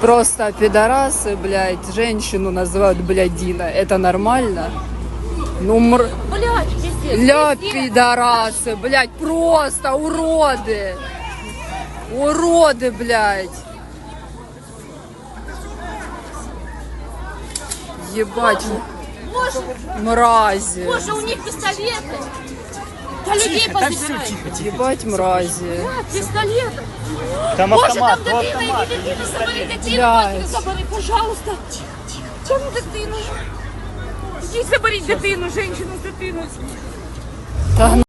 Просто пидорасы, блядь, женщину называют блядина. Это нормально? Ну, мр... Блядь, пиздец. Ля, пидорасы, блядь, просто уроды. Уроды, блядь. Ебать. Боже, мрази. боже, у них пистолеты. Да людей позабирают. Ебать, мрази. Блядь, пистолеты. Там Боже, автомат, там ну дитина, автомат. іди дитину забери, дитину Блядь. матір забери, пожалуйста. Чому дитину? Ідіть заберіть дитину, жінку з дитиною. Та